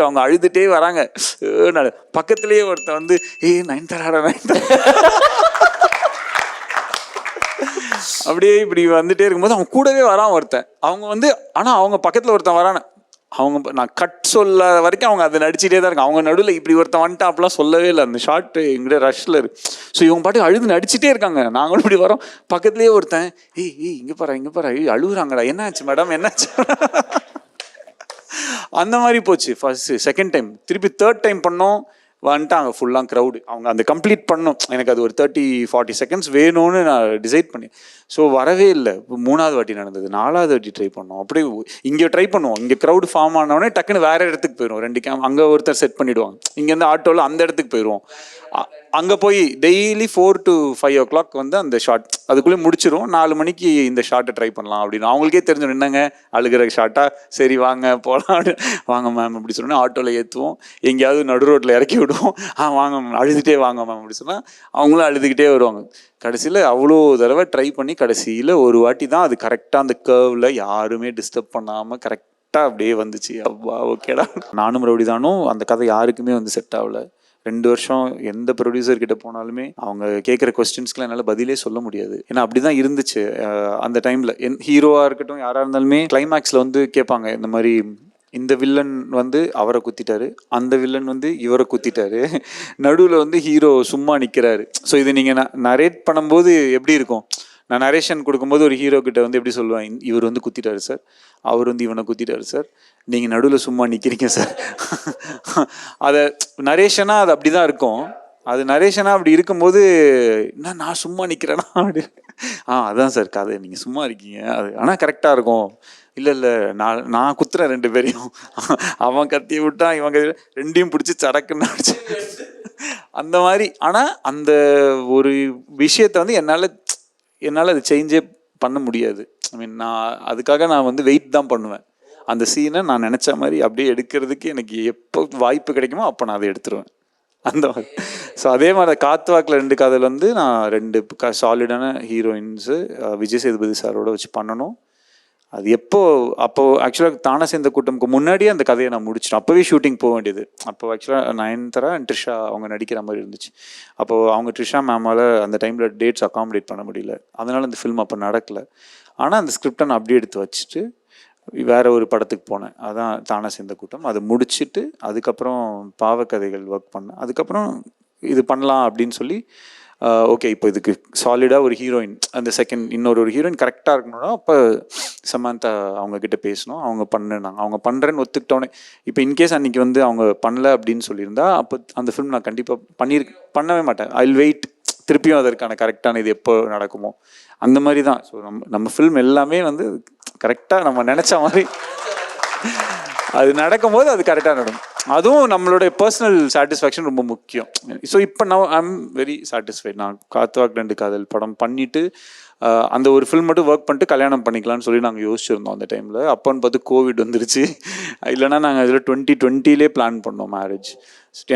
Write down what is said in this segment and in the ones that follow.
அவங்க அழுதுட்டே வராங்க. பக்கத்துலயே ஒருத்தன் வந்து ஏய் நயன்தாரா நயன்தாரா அப்படியே இப்படி வந்துட்டே இருக்கும்போது அவங்க கூடவே வரான் ஒருத்தன். அவங்க வந்து ஆனா அவங்க பக்கத்துல ஒருத்தன் வரான. அவங்க நான் கட் சொல்ல வரைக்கும் அவங்க அதை நடிச்சிட்டே தான் இருக்காங்க. அவங்க நடுவில் இப்படி ஒருத்தன் வந்துட்டா அப்படிலாம் சொல்லவே இல்லை. அந்த ஷார்ட்டு எங்கிட்ட ரஷ்ல இருக்கு ஸோ இவங்க பாட்டு அழுது நடிச்சிட்டே இருக்காங்க. நாங்களும் இப்படி வரோம். பக்கத்துலேயே ஒருத்தன் ஏய் ஏய் இங்கே பாரு இங்கே பாரு ஏய் அழுகுறாங்கடா என்னாச்சு மேடம் என்னாச்சு? அந்த மாதிரி போச்சு. ஃபர்ஸ்ட் செகண்ட் டைம் திருப்பி தேர்ட் டைம் பண்ணோம். வந்துட்டாங்க ஃபுல்லாக க்ரௌடு அவங்க அந்த கம்ப்ளீட் பண்ணோம். எனக்கு அது ஒரு தேர்ட்டி ஃபார்ட்டி செகண்ட்ஸ் வேணும்னு நான் டிசைட் பண்ணி ஸோ வரவே இல்லை. இப்போ மூணாவது வாட்டி நடந்தது. நாலாவது வாட்டி ட்ரை பண்ணோம். அப்படியே இங்கே ட்ரை பண்ணுவோம். இங்கே க்ரௌடு ஃபார்ம் ஆனவுடனே டக்குன்னு வேறு இடத்துக்கு போயிடுவோம். ரெண்டு கேம் அங்கே ஒருத்தர் செட் பண்ணிவிடுவாங்க இங்கேருந்து ஆட்டோவில் அந்த இடத்துக்கு போயிடுவோம். அங்கே போய் daily four to five o'clock வந்து அந்த ஷார்ட் அதுக்குள்ளே முடிச்சிடும் நாலு மணிக்கு இந்த ஷார்ட்டை ட்ரை பண்ணலாம் அப்படின்னு. அவங்களுக்கே தெரிஞ்சிடும் என்னங்க? அழுகிற ஷார்ட்டாக சரி வாங்க போகலாம் வாங்க மேம் அப்படி சொன்னா ஆட்டோவில் ஏற்றுவோம் எங்கேயாவது நடு ரோட்டில் இறக்கி விடுவோம். ஆ வாங்க மேம் அழுதுகிட்டே வாங்க மேம் அப்படி சொன்னால் அவங்களும் அழுதுகிட்டே வருவாங்க. கடைசியில் அவ்வளோ தடவை ட்ரை பண்ணி கடைசியில் ஒரு வாட்டி தான் அது கரெக்டாக அந்த கேர்வில் யாருமே டிஸ்டர்ப் பண்ணாமல் கரெக்டாக அப்படியே வந்துச்சு. அப்பா ஓகேடா நானும் ரவுடி தானும் அந்த கதை யாருக்குமே வந்து செட் ஆகலை. ரெண்டு வருஷம் எந்த ப்ரொடியூசர் கிட்ட போனாலுமே அவங்க கேட்குற கொஸ்டின்ஸ்க்குலாம் என்னால் பதிலே சொல்ல முடியாது. ஏன்னா அப்படிதான் இருந்துச்சு. அந்த டைமில் என் ஹீரோவாக இருக்கட்டும் யாராக இருந்தாலுமே கிளைமேக்ஸில் வந்து கேட்பாங்க இந்த மாதிரி இந்த வில்லன் வந்து அவரை குத்திட்டாரு அந்த வில்லன் வந்து இவரை குத்திட்டாரு. நடுவில் வந்து ஹீரோ சும்மா நிற்கிறாரு ஸோ இது நீங்கள் நரேட் பண்ணும்போது எப்படி இருக்கும்? நான் நரேஷன் கொடுக்கும்போது ஒரு ஹீரோ கிட்ட வந்து எப்படி சொல்லுவேன் இவர் வந்து குத்திட்டாரு சார். அவர் வந்து இவனை குத்திட்டாரு சார். நீங்கள் நடுவில் சும்மா நிற்கிறீங்க சார். அதை நரேஷனாக அது அப்படி தான் இருக்கும். அது நரேஷனாக அப்படி இருக்கும்போது என்ன நான் சும்மா நிற்கிறேனா அப்படி. ஆ அதான் சார் கதை. நீங்கள் சும்மா இருக்கீங்க. அது ஆனால் கரெக்டாக இருக்கும். இல்லை இல்லை நான் நான் குத்துறேன் ரெண்டு பேரையும். அவன் கத்தி விட்டான் இவன் கத்தி ரெண்டையும் பிடிச்சி சடக்குன்னு அடிச்சு. அந்த மாதிரி. ஆனால் அந்த ஒரு விஷயத்தை வந்து என்னால் என்னால் அது சேஞ்சே பண்ண முடியாது. ஐ மீன் நான் அதுக்காக நான் வந்து வெயிட் தான் பண்ணுவேன். அந்த சீனை நான் நினச்ச மாதிரி அப்படியே எடுக்கிறதுக்கு எனக்கு எப்போ வாய்ப்பு கிடைக்குமோ அப்போ நான் அதை எடுத்துருவேன். அந்த மாதிரி. ஸோ அதே மாதிரி காத்து வாக்கில் ரெண்டு கதையில் வந்து நான் ரெண்டு சாலிடான ஹீரோயின்ஸு விஜய் சேதுபதி சாரோட வச்சு பண்ணணும். அது எப்போ அப்போ ஆக்சுவலாக தானே சேர்ந்த கூட்டம்க்கு முன்னாடியே அந்த கதையை நான் முடிச்சிட்டேன். அப்போவே ஷூட்டிங் போக வேண்டியது. அப்போ ஆக்சுவலாக நயன்தரா அண்ட் ட்ரிஷா அவங்க நடிக்கிற மாதிரி இருந்துச்சு. அப்போ அவங்க ட்ரிஷா மேமால் அந்த டைமில் டேட்ஸ் அகாமடேட் பண்ண முடியல. அதனால் அந்த ஃபில்ம் அப்போ நடக்கல. ஆனால் அந்த ஸ்கிரிப்டை நான் அப்படியே எடுத்து வச்சுட்டு வேற ஒரு படத்துக்கு போனேன். அதான் தானே சேர்ந்த கூட்டம். அதை முடிச்சுட்டு அதுக்கப்புறம் பாவக்கதைகள் ஒர்க் பண்ணேன். அதுக்கப்புறம் இது பண்ணலாம் அப்படின்னு சொல்லி ஓகே இப்போ இதுக்கு சாலிடாக ஒரு ஹீரோயின் அந்த செகண்ட் இன்னொரு ஒரு ஹீரோயின் கரெக்டாக இருக்கணும்னா அப்போ சமந்தா அவங்கக்கிட்ட பேசணும். அவங்க பண்ணுனாங்க. அவங்க பண்ணுறேன்னு ஒத்துக்கிட்டோன்னே இப்போ இன்கேஸ் அன்றைக்கி வந்து அவங்க பண்ணல அப்படின்னு சொல்லியிருந்தா அப்போ அந்த ஃபிலிம் நான் கண்டிப்பாக பண்ணிரு பண்ணவே மாட்டேன். ஐ வெயிட் திருப்பியும் அதற்கான கரெக்டான இது எப்போ நடக்குமோ. அந்த மாதிரி தான் ஸோ நம்ம நம்ம ஃபில்ம் எல்லாமே வந்து கரெக்டாக நம்ம நினச்ச மாதிரி அது நடக்கும்போது அது கரெக்டாக நடக்கும். அதுவும் நம்மளுடைய பர்சனல் சாட்டிஸ்ஃபேக்ஷன் ரொம்ப முக்கியம். ஸோ இப்போ நான் ஐம் வெரி சாட்டிஸ்ஃபைட் நான் காத்துவாக் ரெண்டு காதல் படம் பண்ணிவிட்டு அந்த ஒரு ஃபில்ம் மட்டும் ஒர்க் பண்ணிட்டு கல்யாணம் பண்ணிக்கலாம்னு சொல்லி நாங்கள் யோசிச்சிருந்தோம் அந்த டைமில் அப்போன்னு பார்த்து கோவிட் வந்துருச்சு. இல்லைனா நாங்கள் அதில் டுவெண்ட்டி டுவெண்ட்டிலே பிளான் பண்ணோம் மேரேஜ்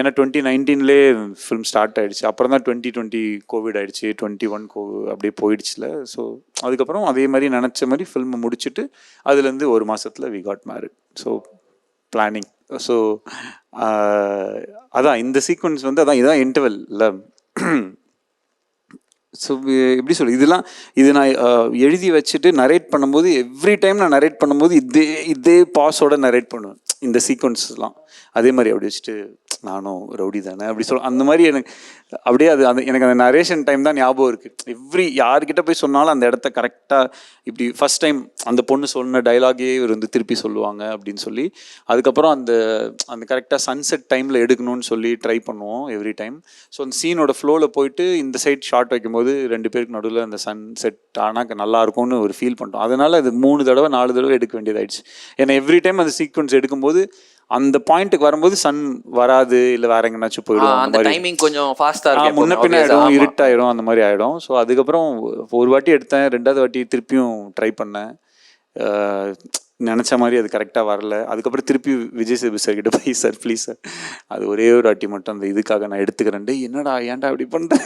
ஏன்னா டுவெண்ட்டி நைன்டீன்லேயே ஃபிலிம் ஸ்டார்ட் ஆகிடுச்சு அப்புறம் தான் டுவெண்ட்டி டுவெண்ட்டி கோவிட் ஆயிடுச்சு. டுவெண்ட்டி ஒன் கோ அப்படியே போயிடுச்சுல. ஸோ அதுக்கப்புறம் அதே மாதிரி நினச்ச மாதிரி ஃபில்மை முடிச்சுட்டு அதுலேருந்து ஒரு மாதத்தில் we got married so planning so uh, அதான் இந்த சீக்வன்ஸ் வந்து அதான் இதான் இன்டர்வெல் இல்லை ஸோ எப்படி சொல்லு இதெல்லாம் இது நான் எழுதி வச்சுட்டு நரேட் பண்ணும்போது எவ்ரி டைம் நான் நரேட் பண்ணும்போது இதே இதே பாஸோட நரேட் பண்ணுவேன். இந்த சீக்வன்ஸ்லாம் அதே மாதிரி அப்படி வச்சுட்டு நானும் ரவுடி தானே? அப்படி சொல்ல அந்த மாதிரி எனக்கு அப்படியே அது அந்த எனக்கு அந்த நரேஷன் டைம் தான் ஞாபகம் இருக்குது எவ்ரி யார்கிட்ட போய் சொன்னாலும் அந்த இடத்த கரெக்டாக இப்படி ஃபஸ்ட் டைம் அந்த பொண்ணு சொன்ன டைலாகே இவர் வந்து திருப்பி சொல்லுவாங்க அப்படின்னு சொல்லி அதுக்கப்புறம் அந்த அந்த கரெக்டாக சன்செட் டைமில் எடுக்கணும்னு சொல்லி ட்ரை பண்ணுவோம் எவ்ரி டைம் ஸோ அந்த சீனோட ஃப்ளோவில் போயிட்டு இந்த சைட் ஷார்ட் வைக்கும்போது ரெண்டு பேருக்கு நடுவில் அந்த சன் செட் ஆனால் நல்லா இருக்கும்னு ஒரு ஃபீல் பண்ணிட்டோம். அதனால் அது மூணு தடவை நாலு தடவை எடுக்க வேண்டியதாயிடுச்சு. ஏன்னா எவ்ரி டைம் அந்த சீக்வன்ஸ் எடுக்கும்போது அந்த பாயிண்ட்டுக்கு வரும்போது சன் வராது இல்லை வேற எங்கேனாச்சும் போயிடும் அந்த டைமிங் கொஞ்சம் ஃபாஸ்டா ஆ, இருக்கு முன்ன பின்ன. இருட்டாயிடும் அந்த மாதிரி ஆயிடும். ஸோ அதுக்கப்புறம் ஒரு வாட்டி எடுத்தேன் ரெண்டாவது வாட்டி திருப்பியும் ட்ரை பண்ணேன். நினைச்ச மாதிரி அது கரெக்டாக வரல. அதுக்கப்புறம் திருப்பி விஜய் சேபி சார் கிட்ட போய் சார் ப்ளீஸ் சார் அது ஒரே ஒரு வாட்டி மட்டும் அந்த இதுக்காக நான் எடுத்துக்கிறேன் என்னடா ஏன்டா அப்படி பண்ணுறேன்